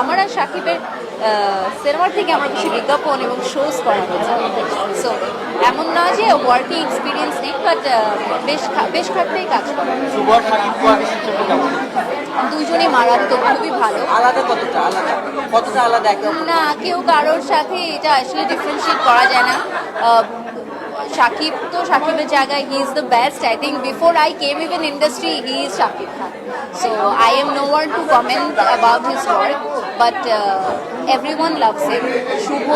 আমার আর সাকিবের সিনেমার থেকে আমার বেশি বিজ্ঞাপন এবং শোজ করা হয়েছে। সো এমন না যে ওয়ার্কিং এক্সপিরিয়েন্স নেই বাট বেশ বেশ কয়েকটাই কাজ করা দুজনেই মারাত্মক খুবই ভালো। আলাদা কতটা আলাদা? কতটা আলাদা? না কেউ কারোর সাথে এটা আসলে ডিফারেন্সিয়েট করা যায় না। আহ, সাকিব তো সাকিবের জায়গায় he is the best I think before I came even in industry he is Shakib Khan so I am no one to comment about his work but every one loves him শুভ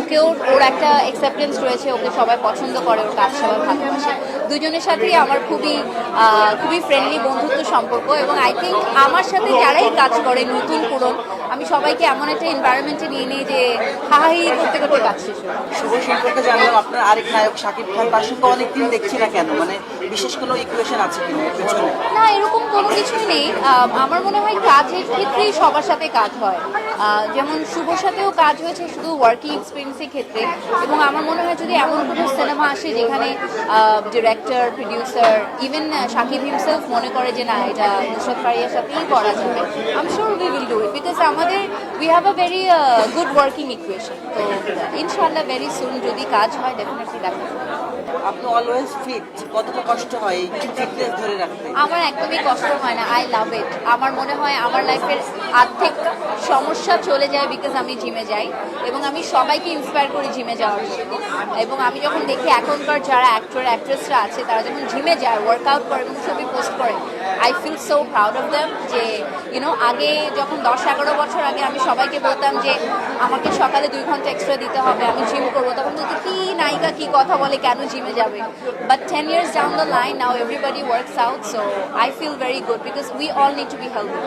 ওকেও ওর একটা acceptance রয়েছে ওকে সবাই পছন্দ করে ওর কাজ সবাই ভালোবাসে। দুজনের সাথেই আমার খুবই খুবই ফ্রেন্ডলি বন্ধুত্ব সম্পর্ক এবং আই থিঙ্ক আমার সাথে যারাই কাজ করে নতুন পুরন আমি সবাইকে এমন একটা এনভায়রনমেন্টে নিয়ে নিই যে হাহাহি করতে করতে কাজ শেষ শুভ সম্পর্কে জানলাম আপনার আরেক নায়ক শাকিব খান তার সঙ্গে অনেকদিন দেখছি না কেন? মানে বিশেষ কোনো ইকুয়েশন আছে কিনা না এরকম কোনো কিছুই নেই। আমার মনে হয় কাজের ক্ষেত্রেই সবার সাথে কাজ হয়। যেমন শুভর সাথেও কাজ হয়েছে শুধু ওয়ার্কিং এক্সপিরিয়েন্সের ক্ষেত্রে। এবং আমার মনে হয় যদি এমন কোনো সিনেমা আসে যেখানে director producer even Shakib himself মনে করে যে না এটা নুসরত ফারিয়ার সাথেই করা যাবে I'm sure we will do it because আমাদের we have a very good working equation তো ইনশাল্লাহ ভেরি সুন যদি কাজ হয় ডেফিনেটলি দেখা। আপনি অলওয়েজ ফিট কতটা কষ্ট হয় ফিটনেস ধরে রাখতে? আমার একদমই কষ্ট হয় না আই লাভ ইট আমার মনে হয় আমার লাইফের আর্থিক সমস্যা চলে যায় বিকজ আমি জিমে যাই এবং আমি সবাইকে ইন্সপায়ার করি জিমে যাওয়ার জন্য। এবং আমি যখন দেখি এখনকার যারা অ্যাক্টর অ্যাক্ট্রেসরা আছে, তারা যখন জিমে যায় ওয়ার্কআউট করে এবং ছবি পোস্ট করে I feel so proud of them যে ইউনো আগে যখন দশ, এগারো বছর আগে আমি সবাইকে বলতাম যে, আমাকে সকালে দুই ঘণ্টা এক্সট্রা দিতে হবে, আমি জিম করব। তখন বলতে, কি নায়িকা, কি কথা বলে, কেন জিমে যাবে? But ten years down the line now everybody works out so I feel very good because we all need to be healthy